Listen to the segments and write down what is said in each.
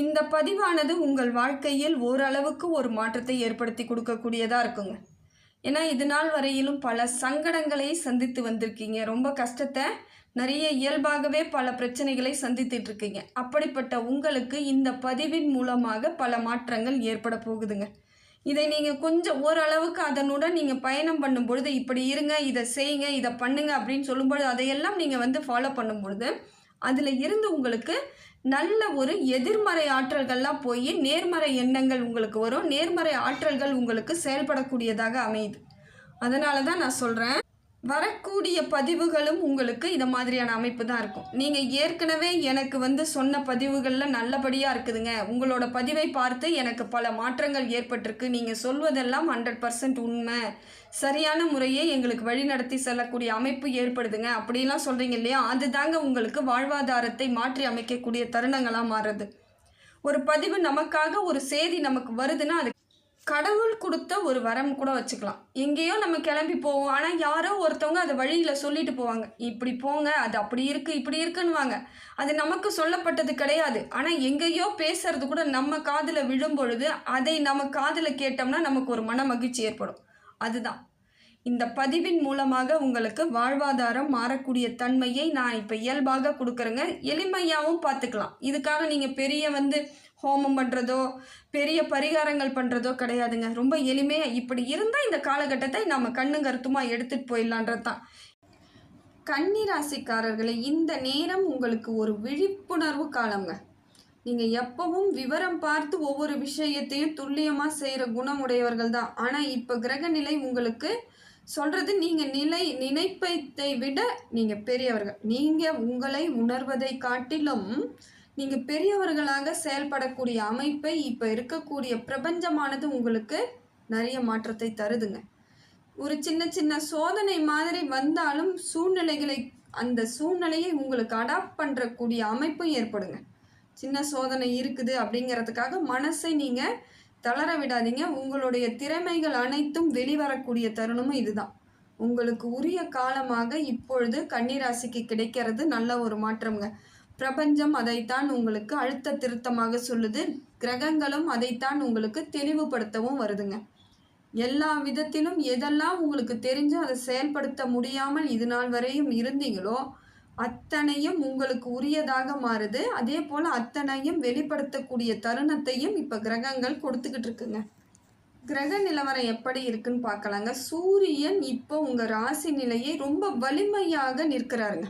இந்த பதிவானது உங்கள் வாழ்க்கையில் ஓரளவுக்கு ஒரு மாற்றத்தை ஏற்படுத்தி கொடுக்கக்கூடியதாக இருக்குங்க. ஏன்னா இது நாள் வரையிலும் பல சங்கடங்களை சந்தித்து வந்திருக்கீங்க. ரொம்ப கஷ்டத்தை நிறைய இயல்பாகவே பல பிரச்சனைகளை சந்தித்துட்டு இருக்கீங்க அப்படிப்பட்ட உங்களுக்கு இந்த பதிவின் மூலமாக பல மாற்றங்கள் ஏற்பட போகுதுங்க. இதை நீங்கள் கொஞ்சம் ஓரளவுக்கு அதனுடன் நீங்கள் பயணம் பண்ணும் பொழுது இப்படி இருங்க இதை செய்யுங்க இதை பண்ணுங்க அப்படின்னு சொல்லும்பொழுது அதையெல்லாம் நீங்கள் வந்து ஃபாலோ பண்ணும் பொழுது அதில் இருந்து உங்களுக்கு நல்ல ஒரு எதிர்மறை ஆற்றல்கள்லாம் போய் நேர்மறை எண்ணங்கள் உங்களுக்கு வரும். நேர்மறை ஆற்றல்கள் உங்களுக்கு செயல்படக்கூடியதாக அமையுது. அதனால தான் நான் சொல்கிறேன் வரக்கூடிய பதிவுகளும் உங்களுக்கு இந்த மாதிரியான அமைப்பு தான் இருக்கும். நீங்கள் ஏற்கனவே எனக்கு வந்து சொன்ன பதிவுகளில் நல்லபடியாக இருக்குதுங்க. உங்களோட பதிவை பார்த்து எனக்கு பல மாற்றங்கள் ஏற்பட்டிருக்கு. நீங்கள் சொல்வதெல்லாம் ஹண்ட்ரட் பர்சன்ட் உண்மை. சரியான முறையே எங்களுக்கு வழிநடத்தி செல்லக்கூடிய அமைப்பு ஏற்படுதுங்க. அப்படிலாம் சொல்கிறீங்க இல்லையா? அதுதாங்க உங்களுக்கு வாழ்வாதாரத்தை மாற்றி அமைக்கக்கூடிய தருணங்களாக மாறுறது. ஒரு பதிவு நமக்காக ஒரு செய்தி நமக்கு வருதுன்னா அது கடவுள் கொடுத்த ஒரு வரம் கூட வச்சுக்கலாம். எங்கேயோ நம்ம கிளம்பி போவோம். ஆனால் யாரோ ஒருத்தவங்க அதை வழியில் சொல்லிட்டு போவாங்க. இப்படி போங்க அது அப்படி இருக்குது இப்படி இருக்குன்னுவாங்க. அது நமக்கு சொல்லப்பட்டது கிடையாது. ஆனால் எங்கேயோ பேசுறது கூட நம்ம காதில் விழும் பொழுது அதை நம்ம காதில் கேட்டோம்னா நமக்கு ஒரு மன மகிழ்ச்சி ஏற்படும். அதுதான். இந்த பதிவின் மூலமாக உங்களுக்கு வாழ்வாதாரம் மாறக்கூடிய தன்மையை நான் இப்போ இயல்பாக கொடுக்குறேங்க. எளிமையாகவும் பார்த்துக்கலாம். இதுக்காக நீங்கள் பெரிய வந்து ஹோமம் பண்ணுறதோ பெரிய பரிகாரங்கள் பண்ணுறதோ கிடையாதுங்க. ரொம்ப எளிமையாக இப்படி இருந்தால் இந்த காலகட்டத்தை நம்ம கண்ணு கருத்துமாக எடுத்துகிட்டு போயிடலான்றது தான். கன்னிராசிக்காரர்களை இந்த நேரம் உங்களுக்கு ஒரு விழிப்புணர்வு காலங்க. நீங்கள் எப்பவும் விவரம் பார்த்து ஒவ்வொரு விஷயத்தையும் துல்லியமாக செய்கிற குணமுடையவர்கள் தான். ஆனால் இப்போ கிரகநிலை உங்களுக்கு சொல்கிறது நீங்கள் நிலை நினைப்பதை விட நீங்கள் பெரியவர்கள். நீங்கள் உங்களை உணர்வதை காட்டிலும் நீங்கள் பெரியவர்களாக செயல்படக்கூடிய அமைப்பை இப்போ இருக்கக்கூடிய பிரபஞ்சமானது உங்களுக்கு நிறைய மாற்றத்தை தருதுங்க. ஒரு சின்ன சின்ன சோதனை மாதிரி வந்தாலும் சூழ்நிலைகளை அந்த சூழ்நிலையை உங்களுக்கு அடாப்ட் பண்ணுறக்கூடிய அமைப்பும் ஏற்படுங்க. சின்ன சோதனை இருக்குது அப்படிங்கிறதுக்காக மனசை நீங்கள் தளர விடாதீங்க. உங்களுடைய திறமைகள் அனைத்தும் வெளிவரக்கூடிய தருணமும் இதுதான். உங்களுக்கு உரிய காலமாக இப்பொழுது கன்னிராசிக்கு கிடைக்கிறது நல்ல ஒரு மாற்றம்ங்க. பிரபஞ்சம் அதைத்தான் உங்களுக்கு அழுத்த திருத்தமாக சொல்லுது. கிரகங்களும் அதைத்தான் உங்களுக்கு தெளிவுபடுத்தவும் வருதுங்க. எல்லா விதத்திலும் எதெல்லாம் உங்களுக்கு தெரிஞ்சு அதை செயல்படுத்த முடியாமல் இது நாள் வரையும் இருந்தீங்களோ அத்தனையும் உங்களுக்கு உரியதாக மாறுது. அதே போல் அத்தனையும் வெளிப்படுத்தக்கூடிய தருணத்தையும் இப்போ கிரகங்கள் கொடுத்துக்கிட்டு இருக்குங்க. கிரக நிலவரம் எப்படி இருக்குன்னு பார்க்கலாங்க. சூரியன் இப்போ உங்கள் ராசி நிலையை ரொம்ப வலிமையாக நிற்கிறாருங்க.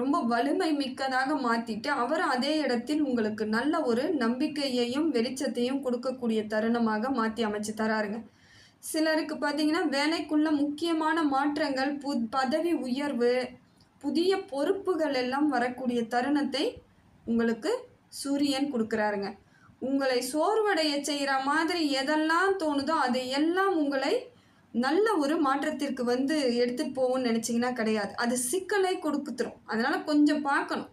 ரொம்ப வலிமை மிக்கதாக மாற்றிட்டு அவர் அதே இடத்தில் உங்களுக்கு நல்ல ஒரு நம்பிக்கையையும் வெளிச்சத்தையும் கொடுக்கக்கூடிய தருணமாக மாற்றி அமைச்சு தராருங்க. சிலருக்கு பார்த்தீங்கன்னா வேலைக்குள்ள முக்கியமான மாற்றங்கள் பு பதவி உயர்வு புதிய பொறுப்புகள் எல்லாம் வரக்கூடிய தருணத்தை உங்களுக்கு சூரியன் கொடுக்குறாருங்க. உங்களை சோர்வடைய செய்கிற மாதிரி எதெல்லாம் தோணுதோ அதை எல்லாம் உங்களை நல்ல ஒரு மாற்றத்திற்கு வந்து எடுத்துகிட்டு போகும்னு நினச்சிங்கன்னா கிடையாது. அது சிக்கலை கொடுக்குத்துரும் அதனால் கொஞ்சம் பார்க்கணும்.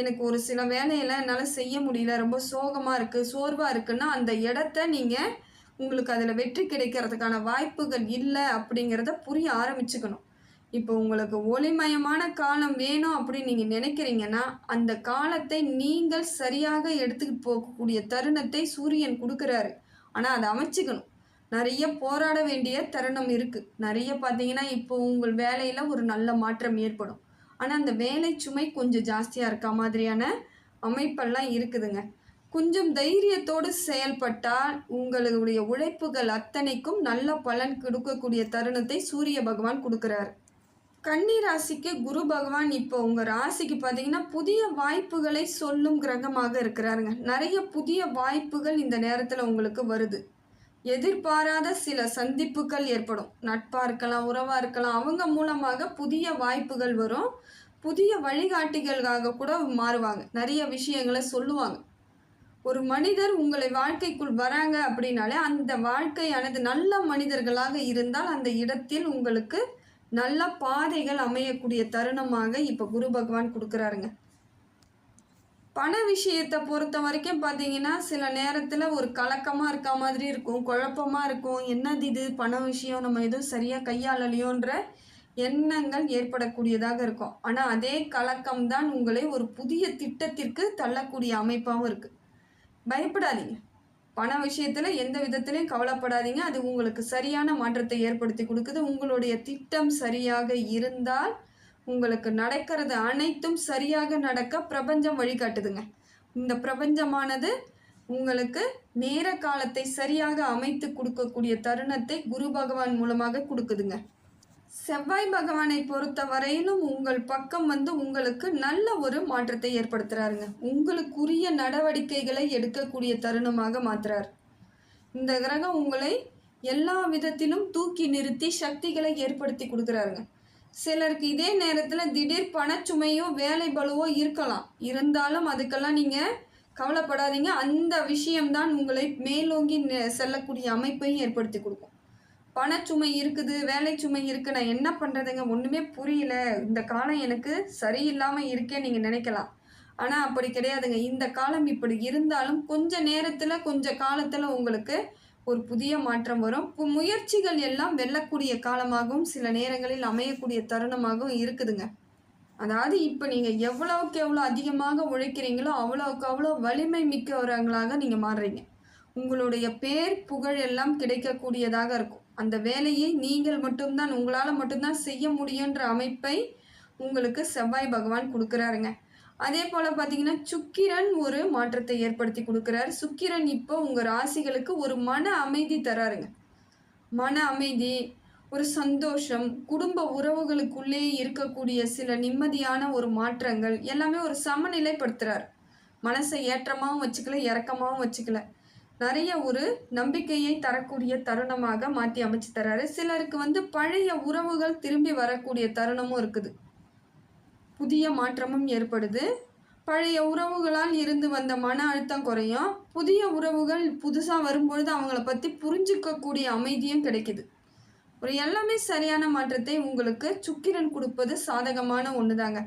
எனக்கு ஒரு சில வேலையெல்லாம் என்னால் செய்ய முடியல ரொம்ப சோகமாக இருக்குது சோர்வாக இருக்குன்னா அந்த இடத்த நீங்கள் உங்களுக்கு அதில் வெற்றி கிடைக்கிறதுக்கான வாய்ப்புகள் இல்லை அப்படிங்கிறத புரிய ஆரம்பிச்சுக்கணும். இப்போ உங்களுக்கு ஒளிமயமான காலம் வேணும் அப்படின்னு நீங்கள் நினைக்கிறீங்கன்னா அந்த காலத்தை நீங்கள் சரியாக எடுத்துக்கிட்டு போகக்கூடிய தருணத்தை சூரியன் கொடுக்குறாரு. ஆனால் அதை அமைச்சுக்கணும். நிறைய போராட வேண்டிய தருணம் இருக்குது நிறைய பார்த்தீங்கன்னா இப்போ உங்கள் வேலையில் ஒரு நல்ல மாற்றம் ஏற்படும். ஆனால் அந்த வேலை சுமை கொஞ்சம் ஜாஸ்தியாக இருக்க மாதிரியான அமைப்பெல்லாம் இருக்குதுங்க. கொஞ்சம் தைரியத்தோடு செயல்பட்டால் உங்களுடைய உழைப்புகள் அத்தனைக்கும் நல்ல பலன் கொடுக்கக்கூடிய தருணத்தை சூரிய பகவான் கொடுக்குறாரு. கன்னி ராசிக்கு குரு பகவான் இப்போ உங்கள் ராசிக்கு பார்த்தீங்கன்னா புதிய வாய்ப்புகளை சொல்லும் கிரகமாக இருக்கிறாருங்க. நிறைய புதிய வாய்ப்புகள் இந்த நேரத்தில் உங்களுக்கு வருது. எதிர்பாராத சில சந்திப்புகள் ஏற்படும். நட்பாக இருக்கலாம் உறவாக இருக்கலாம் அவங்க மூலமாக புதிய வாய்ப்புகள் வரும். புதிய வழிகாட்டிகளுக்காக கூட மாறுவாங்க. நிறைய விஷயங்களை சொல்லுவாங்க. ஒரு மனிதர் உங்களை வாழ்க்கைக்குள் வராங்க அப்படின்னாலே அந்த வாழ்க்கையானது நல்ல மனிதர்களாக இருந்தால் அந்த இடத்தில் உங்களுக்கு நல்ல பாதைகள் அமையக்கூடிய தருணமாக இப்போ குரு பகவான் கொடுக்குறாருங்க. பண விஷயத்தை பொறுத்த வரைக்கும் பார்த்தீங்கன்னா சில நேரத்தில் ஒரு கலக்கமாக இருக்க மாதிரி இருக்கும் குழப்பமாக இருக்கும். என்னது இது? பண விஷயம் நம்ம எதுவும் சரியாக கையாளலையோன்ற எண்ணங்கள் ஏற்படக்கூடியதாக இருக்கும். ஆனால் அதே கலக்கம்தான் உங்களை ஒரு புதிய திட்டத்திற்கு தள்ளக்கூடிய அமைப்பாகவும் இருக்குது பயப்படாதீங்க. பண விஷயத்தில் எந்த விதத்துலையும் கவலைப்படாதீங்க. அது உங்களுக்கு சரியான மாற்றத்தை ஏற்படுத்தி கொடுக்குது. உங்களுடைய திட்டம் சரியாக இருந்தால் உங்களுக்கு நடக்கிறது அனைத்தும் சரியாக நடக்க பிரபஞ்சம் வழிகாட்டுதுங்க. இந்த பிரபஞ்சமானது உங்களுக்கு நேர காலத்தை சரியாக அமைத்து கொடுக்கக்கூடிய தருணத்தை குரு பகவான் மூலமாக கொடுக்குதுங்க. செவ்வாய் பகவானை பொறுத்த வரையிலும் உங்கள் பக்கம் வந்து உங்களுக்கு நல்ல ஒரு மாற்றத்தை ஏற்படுத்துறாருங்க. உங்களுக்குரிய நடவடிக்கைகளை எடுக்கக்கூடிய தருணமாக மாற்றுறார் இந்த கிரகம் உங்களை எல்லா விதத்திலும் தூக்கி நிறுத்தி சக்திகளை ஏற்படுத்தி கொடுக்குறாருங்க. சிலருக்கு இதே நேரத்தில் திடீர் பணச்சுமையோ வேலை பலுவோ இருக்கலாம். இருந்தாலும் அதுக்கெல்லாம் நீங்கள் கவலைப்படாதீங்க. அந்த விஷயம்தான் உங்களை மேலோங்கி நெ- செல்லக்கூடிய அமைப்பையும் ஏற்படுத்தி கொடுக்கும். பணச்சுமை இருக்குது வேலை சுமை இருக்குது நான் என்ன பண்ணுறதுங்க ஒன்றுமே புரியல. இந்த காலம் எனக்கு சரியில்லாமல் இருக்கே நீங்கள் நினைக்கலாம். ஆனால் அப்படி கிடையாதுங்க. இந்த காலம் இப்படி இருந்தாலும் கொஞ்ச நேரத்தில் கொஞ்ச காலத்தில் உங்களுக்கு ஒரு புதிய மாற்றம் வரும். முயற்சிகள் எல்லாம் வெல்லக்கூடிய காலமாகவும் சில நேரங்களில் அமையக்கூடிய தருணமாகவும் இருக்குதுங்க. அதாவது இப்போ நீங்கள் எவ்வளவுக்கு எவ்வளோ அதிகமாக உழைக்கிறீங்களோ அவ்வளோக்கு அவ்வளோ வலிமை மிக்கவர்களாக நீங்கள் மாறுறீங்க. உங்களுடைய பேர் புகழ் எல்லாம் கிடைக்கக்கூடியதாக இருக்கும். அந்த வேலையை நீங்கள் மட்டும்தான் உங்களால் மட்டும்தான் செய்ய முடியுன்ற அமைப்பை உங்களுக்கு செவ்வாய் பகவான் கொடுக்குறாருங்க. அதே போல் பார்த்தீங்கன்னா சுக்கிரன் ஒரு மாற்றத்தை ஏற்படுத்தி கொடுக்குறாரு. சுக்கிரன் இப்போ உங்கள் ராசிகளுக்கு ஒரு மன அமைதி தராருங்க. மன அமைதி ஒரு சந்தோஷம் குடும்ப உறவுகளுக்குள்ளே இருக்கக்கூடிய சில நிம்மதியான ஒரு மாற்றங்கள் எல்லாமே ஒரு சமநிலைப்படுத்துகிறார் மனசை ஏற்றமாகவும் வச்சுக்கல இறக்கமாகவும் வச்சுக்கல. நிறைய ஒரு நம்பிக்கையை தரக்கூடிய தருணமாக மாற்றி அமைச்சு தராரு. சிலருக்கு வந்து பழைய உறவுகள் திரும்பி வரக்கூடிய தருணமும் இருக்குது. புதிய மாற்றமும் ஏற்படுது. பழைய உறவுகளால் இருந்து வந்த மன அழுத்தம் குறையும். புதிய உறவுகள் புதுசாக வரும்பொழுது அவங்கள பற்றி புரிஞ்சுக்கக்கூடிய அமைதியும் கிடைக்குது. ஒரு எல்லாமே சரியான மாற்றத்தை உங்களுக்கு சுக்கிரன் கொடுப்பது சாதகமான ஒன்று தாங்க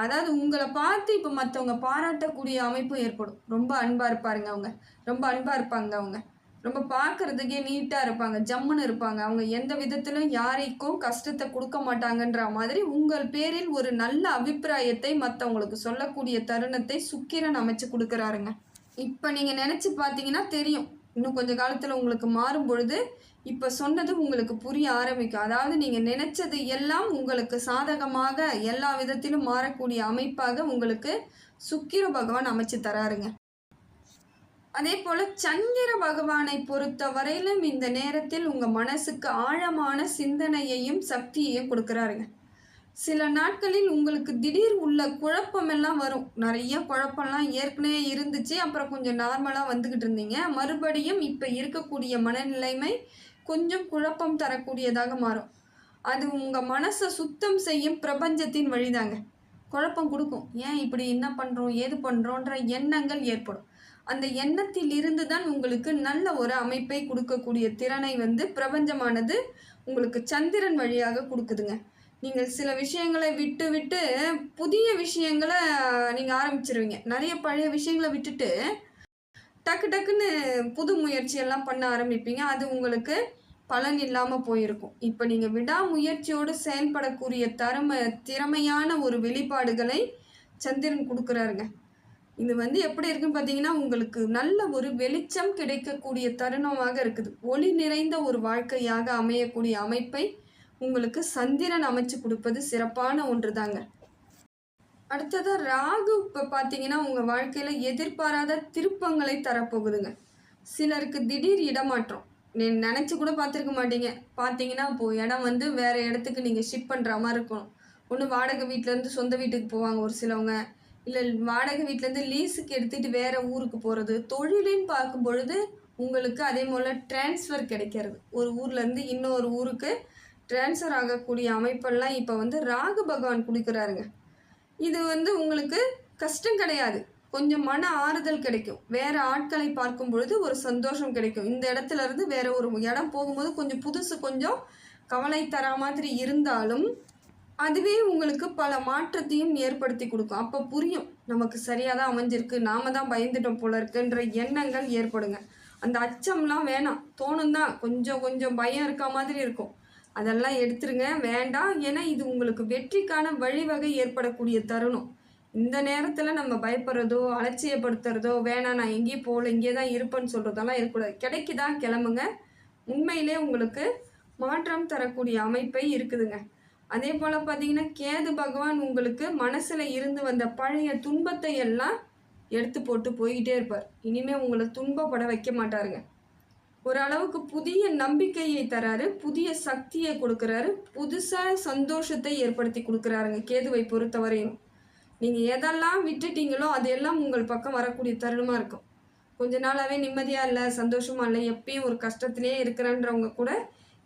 அதாவது உங்களை பார்த்து இப்போ மற்றவங்க பாராட்டக்கூடிய அமைப்பும் ஏற்படும். ரொம்ப அன்பாக இருப்பாருங்க அவங்க. ரொம்ப அன்பாக இருப்பாங்க அவங்க. ரொம்ப பார்க்கறதுக்கே நீட்டாக இருப்பாங்க ஜம்முன்னு இருப்பாங்க. அவங்க எந்த விதத்திலும் யாரைக்கும் கஷ்டத்தை கொடுக்க மாட்டாங்கன்ற மாதிரி உங்கள் பேரில் ஒரு நல்ல அபிப்பிராயத்தை மற்றவங்களுக்கு சொல்லக்கூடிய தருணத்தை சுக்கிரன் அமைச்சு கொடுக்குறாருங்க. இப்போ நீங்கள் நினச்சி பார்த்தீங்கன்னா தெரியும். இன்னும் கொஞ்ச காலத்தில் உங்களுக்கு மாறும் பொழுது இப்போ சொன்னது உங்களுக்கு புரிய ஆரம்பிக்கும். அதாவது நீங்கள் நினச்சது எல்லாம் உங்களுக்கு சாதகமாக எல்லா விதத்திலும் மாறக்கூடிய அமைப்பாக உங்களுக்கு சுக்கிர பகவான் அமைச்சு தராருங்க. அதே போல் சந்திர பகவானை பொறுத்த வரையிலும் இந்த நேரத்தில் உங்கள் மனசுக்கு ஆழமான சிந்தனையையும் சக்தியையும் கொடுக்குறாருங்க. சில நாட்களில் உங்களுக்கு திடீர் உள்ள குழப்பமெல்லாம் வரும். நிறைய குழப்பம்லாம் ஏற்கனவே இருந்துச்சு. அப்புறம் கொஞ்சம் நார்மலாக வந்துக்கிட்டு இருந்தீங்க. மறுபடியும் இப்போ இருக்கக்கூடிய மனநிலைமை கொஞ்சம் குழப்பம் தரக்கூடியதாக மாறும். அது உங்கள் மனசை சுத்தம் செய்யும் பிரபஞ்சத்தின் வழிதாங்க. குழப்பம் கொடுக்கும். ஏன் இப்படி என்ன பண்ணுறோம் ஏது பண்ணுறோன்ற எண்ணங்கள் ஏற்படும். அந்த எண்ணத்தில் இருந்து தான் உங்களுக்கு நல்ல ஒரு அமைப்பை கொடுக்கக்கூடிய திறனை வந்து பிரபஞ்சமானது உங்களுக்கு சந்திரன் வழியாக கொடுக்குதுங்க. நீங்கள் சில விஷயங்களை விட்டு விட்டு புதிய விஷயங்களை நீங்கள் ஆரம்பிச்சிருவீங்க. நிறைய பழைய விஷயங்களை விட்டுட்டு டக்கு டக்குன்னு புது முயற்சியெல்லாம் பண்ண ஆரம்பிப்பீங்க. அது உங்களுக்கு பலன் இல்லாமல் போயிருக்கும். இப்போ நீங்கள் விடாமுயற்சியோடு செயல்படக்கூடிய தரம திறமையான ஒரு வெளிப்பாடுகளை சந்திரன் கொடுக்குறாருங்க. இது வந்து எப்படி இருக்குன்னு பார்த்தீங்கன்னா உங்களுக்கு நல்ல ஒரு வெளிச்சம் கிடைக்கக்கூடிய தருணமாக இருக்குது. ஒளி நிறைந்த ஒரு வாழ்க்கையாக அமையக்கூடிய அமைப்பை உங்களுக்கு சந்திரன் அமைச்சு கொடுப்பது சிறப்பான ஒன்று தாங்க அடுத்ததாக ராகு இப்போ பார்த்தீங்கன்னா உங்கள் வாழ்க்கையில் எதிர்பாராத திருப்பங்களை தரப்போகுதுங்க. சிலருக்கு திடீர் இடமாற்றம். நீ நினச்சி கூட பார்த்துருக்க மாட்டீங்க. பார்த்தீங்கன்னா இப்போது இடம் வந்து வேறு இடத்துக்கு நீங்கள் ஷிஃப்ட் பண்ணுற மாதிரி இருக்கணும். ஒன்று வாடகை வீட்டிலேருந்து சொந்த வீட்டுக்கு போவாங்க ஒரு சிலவங்க. இல்லை வாடகை வீட்டிலேருந்து லீஸுக்கு எடுத்துகிட்டு வேறு ஊருக்கு போகிறது தொழிலுன்னு பார்க்கும் பொழுது உங்களுக்கு அதே போல் ட்ரான்ஸ்ஃபர் கிடைக்கிறது. ஒரு ஊர்லேருந்து இன்னொரு ஊருக்கு ட்ரான்ஸ்ஃபர் ஆகக்கூடிய அமைப்பெல்லாம் இப்போ வந்து ராகு பகவான் கொடுக்குறாருங்க. இது வந்து உங்களுக்கு கஷ்டம் கிடையாது. கொஞ்சம் மன ஆறுதல் கிடைக்கும். வேறு ஆட்களை பார்க்கும் பொழுது ஒரு சந்தோஷம் கிடைக்கும். இந்த இடத்துல இருந்து வேற ஒரு இடம் போகும்போது கொஞ்சம் புதுசு கொஞ்சம் கவலை தரா மாதிரி இருந்தாலும் அதுவே உங்களுக்கு பல மாற்றத்தையும் ஏற்படுத்தி கொடுக்கும். அப்போ புரியும். நமக்கு சரியாக தான் அமைஞ்சிருக்கு. நாம தான் பயந்துட்டோம் போல இருக்குன்ற எண்ணங்கள் ஏற்படுங்க. அந்த அச்சம்லாம் வேணாம். தோணும் தான். கொஞ்சம் கொஞ்சம் பயம் இருக்க மாதிரி இருக்கும். அதெல்லாம் எடுத்துருங்க. வேண்டாம். ஏன்னா இது உங்களுக்கு வெற்றிக்கான வழிவகை ஏற்படக்கூடிய தருணம். இந்த நேரத்தில் நம்ம பயப்படுறதோ அலட்சியப்படுத்துறதோ வேணாம் நான் எங்கேயும் போகல. இங்கே தான் இருப்பேன்னு சொல்கிறதெல்லாம் இருக்கக்கூடாது. கிடைக்குதா? கிளம்புங்க. உண்மையிலே உங்களுக்கு மாற்றம் தரக்கூடிய அமைப்பை இருக்குதுங்க. அதே போல் பார்த்தீங்கன்னா கேது பகவான் உங்களுக்கு மனசில் இருந்து வந்த பழைய துன்பத்தை எல்லாம் எடுத்து போட்டு போய்கிட்டே இருப்பார். இனிமேல் உங்களை துன்பப்பட வைக்க மாட்டாருங்க. ஓரளவுக்கு புதிய நம்பிக்கையை தராரு புதிய சக்தியை கொடுக்குறாரு புதுசாக சந்தோஷத்தை ஏற்படுத்தி கொடுக்குறாருங்க கேதுவை பொறுத்தவரையும். நீங்கள் எதெல்லாம் விட்டுட்டீங்களோ அதெல்லாம் உங்கள் பக்கம் வரக்கூடிய தருணமாக இருக்கும். கொஞ்ச நாளாகவே நிம்மதியாக இல்லை சந்தோஷமாக இல்லை எப்பயும் ஒரு கஷ்டத்திலே இருக்கிறன்றவங்க கூட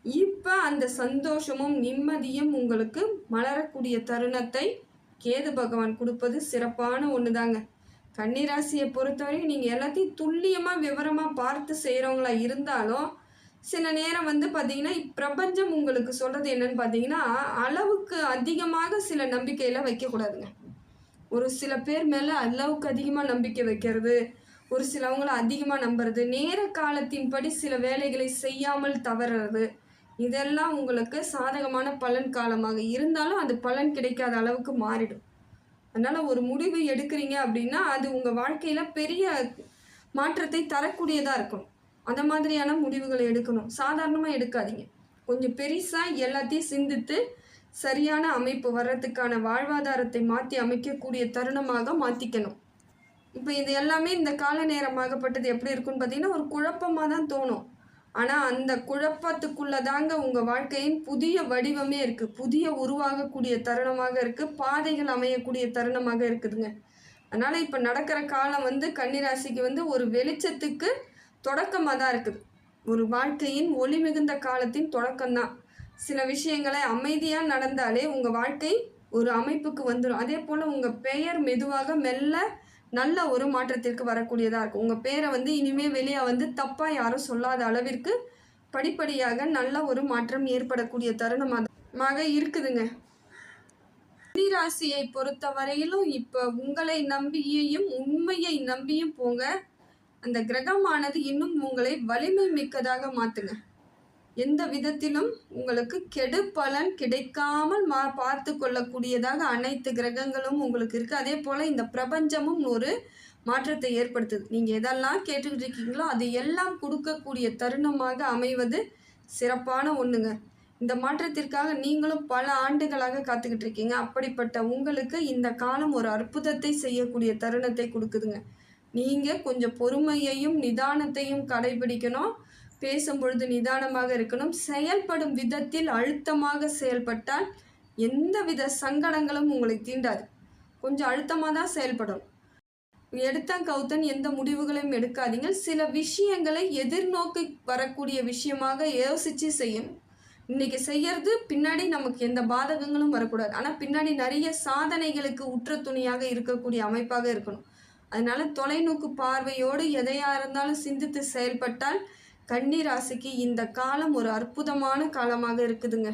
இப்போ அந்த சந்தோஷமும் நிம்மதியும் உங்களுக்கு மலரக்கூடிய தருணத்தை கேது பகவான் கொடுப்பது சிறப்பான ஒன்று தாங்க கன்னிராசியை பொறுத்தவரைக்கும் நீங்கள் எல்லாத்தையும் துல்லியமாக விவரமாக பார்த்து செய்கிறவங்களா இருந்தாலும் சில நேரம் வந்து பார்த்தீங்கன்னா பிரபஞ்சம் உங்களுக்கு சொல்கிறது என்னன்னு பார்த்தீங்கன்னா அளவுக்கு அதிகமாக சில நம்பிக்கையில் வைக்கக்கூடாதுங்க. ஒரு சில பேர் மேலே அளவுக்கு அதிகமாக நம்பிக்கை வைக்கிறது ஒரு சிலவங்களை அதிகமாக நம்புறது நேர காலத்தின்படி சில வேலைகளை செய்யாமல் தவறுறது இதெல்லாம் உங்களுக்கு சாதகமான பலன் காலமாக இருந்தாலும் அது பலன் கிடைக்காத அளவுக்கு மாறிடும். அதனால் ஒரு முடிவு எடுக்கிறீங்க அப்படின்னா அது உங்கள் வாழ்க்கையில் பெரிய மாற்றத்தை தரக்கூடியதாக இருக்கணும். அந்த மாதிரியான முடிவுகளை எடுக்கணும். சாதாரணமாக எடுக்காதீங்க. கொஞ்சம் பெருசாக எல்லாத்தையும் சிந்தித்து சரியான அமைப்பு வர்றதுக்கான வாழ்வாதாரத்தை மாற்றி அமைக்கக்கூடிய தருணமாக மாற்றிக்கணும் இப்போ இது எல்லாமே இந்த கால நேரமாகப்பட்டது எப்படி இருக்குன்னு பார்த்தீங்கன்னா ஒரு குழப்பமாக தான் தோணும். ஆனால் அந்த குழப்பத்துக்குள்ளே தாங்க உங்கள் வாழ்க்கையின் புதிய வடிவமே இருக்குது புதிய உருவாகக்கூடிய தருணமாக இருக்குது பாதைகள் அமையக்கூடிய தருணமாக இருக்குதுங்க. அதனால் இப்போ நடக்கிற காலம் வந்து கன்னிராசிக்கு வந்து ஒரு வெளிச்சத்துக்கு தொடக்கமாக தான் இருக்குது. ஒரு வாழ்க்கையின் ஒளி மிகுந்த காலத்தின் தொடக்கம்தான் சில விஷயங்களை அமைதியாக நடந்தாலே உங்கள் வாழ்க்கை ஒரு அமைப்புக்கு வந்துடும் அதே போல் உங்கள் பெயர் மெதுவாக மெல்ல நல்ல ஒரு மாற்றத்திற்கு வரக்கூடியதாக இருக்கும். உங்கள் பேரை வந்து இனிமேல் வெளியே வந்து தப்பாக யாரும் சொல்லாத அளவிற்கு படிப்படியாக நல்ல ஒரு மாற்றம் ஏற்படக்கூடிய தருணமாக இருக்குதுங்க. ராசியை பொறுத்த வரையிலும் இப்போ உங்களை நம்பியையும் உண்மையை நம்பியும் போங்க. அந்த கிரகமானது இன்னும் உங்களை வலிமை மிக்கதாக மாற்றுங்க எந்த விதத்திலும் உங்களுக்கு கெடு பலன் கிடைக்காமல் மா பார்த்து கொள்ளக்கூடியதாக அனைத்து கிரகங்களும் உங்களுக்கு இருக்குது அதே போல் இந்த பிரபஞ்சமும் ஒரு மாற்றத்தை ஏற்படுத்துது. நீங்கள் எதெல்லாம் கேட்டுக்கிட்டு இருக்கீங்களோ அது எல்லாம் கொடுக்கக்கூடிய தருணமாக அமைவது சிறப்பான ஒன்றுங்க இந்த மாற்றத்திற்காக நீங்களும் பல ஆண்டுகளாக காத்துக்கிட்டு இருக்கீங்க. அப்படிப்பட்ட உங்களுக்கு இந்த காலம் ஒரு அற்புதத்தை செய்யக்கூடிய தருணத்தை கொடுக்குதுங்க. நீங்கள் கொஞ்சம் பொறுமையையும் நிதானத்தையும் கடைபிடிக்கணும். பேசும் பொழுது நிதானமாக இருக்கணும். செயல்படும் விதத்தில் அழுத்தமாக செயல்பட்டால் எந்தவித சங்கடங்களும் உங்களை தீண்டாது. கொஞ்சம் அழுத்தமாக தான் செயல்படும் எடுத்தன் கவுத்தன் எந்த முடிவுகளையும் எடுக்காதீங்க சில விஷயங்களை எதிர்நோக்கி வரக்கூடிய விஷயமாக யோசித்து செய்யணும் இன்னைக்கு செய்யறது பின்னாடி நமக்கு எந்த பாதகங்களும் வரக்கூடாது. ஆனால் பின்னாடி நிறைய சாதனைகளுக்கு உற்ற துணியாக இருக்கக்கூடிய அமைப்பாக இருக்கணும். அதனால தொலைநோக்கு பார்வையோடு எதையாக இருந்தாலும் சிந்தித்து செயல்பட்டால் கன்னி ராசிக்கு இந்த காலம் ஒரு அற்புதமான காலமாக இருக்குதுங்க.